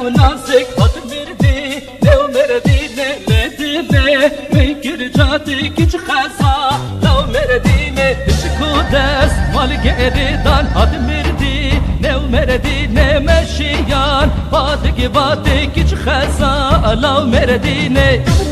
unasek hatır verdi Ne umerdi ne medine Mekir cati kiç kasa La umerdine işkudes Mal geri dal hatır verdi Ne umerdi ne meşiyan Badı ki badı kiç kasa La umerdine işkudes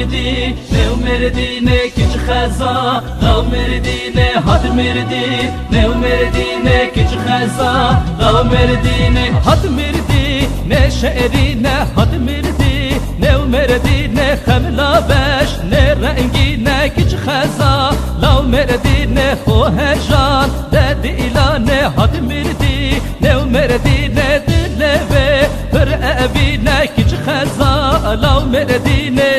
مردی نو مردی نه کچ خزا غاو مردی نه هات مردی نو مردی نه کچ خزا غاو مردی نه هات مردی نه شعری نه هات مردی نو مردی نه خملا بش نه رنگی نه کچ خزا لاو مردی نه خوهجان دد ایلا نه هات مردی نو مردی نه دلوه پر ابی نه کچ خزا لاو مردی نه